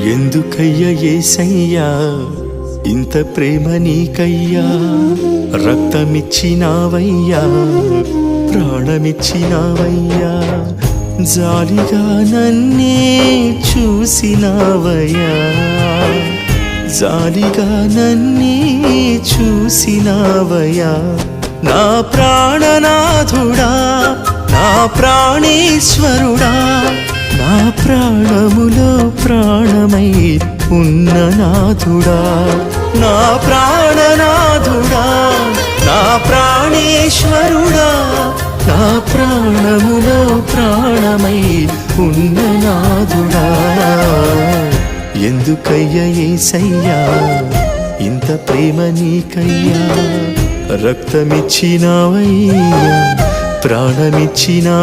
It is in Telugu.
ఎందుకయ్యా ఏసయ్యా? ఇంత ప్రేమ నీకయ్యా? రక్తమిచ్చినావయ్యా? ప్రాణమిచ్చినావయ్యా? జాలిగా నన్నే చూసినావయ్యా? జాలిగా నన్నే చూసినావయ్యా? నా ప్రాణనాథుడా నా ప్రాణేశ్వరుడా నా ప్రాణములో ప్రాణ ప్రాణమై ఉన్న నాథుడా నా ప్రాణనాథుడా నా ప్రాణేశ్వరుడా నా ప్రాణములో ప్రాణమై ఉన్న నాథుడా. ఎందుకయ్యా ఏసయ్యా ఇంత ప్రేమ నీకయ్యా రక్తమిచ్చినావయ్యా ప్రాణమిచ్చినావయ్యా?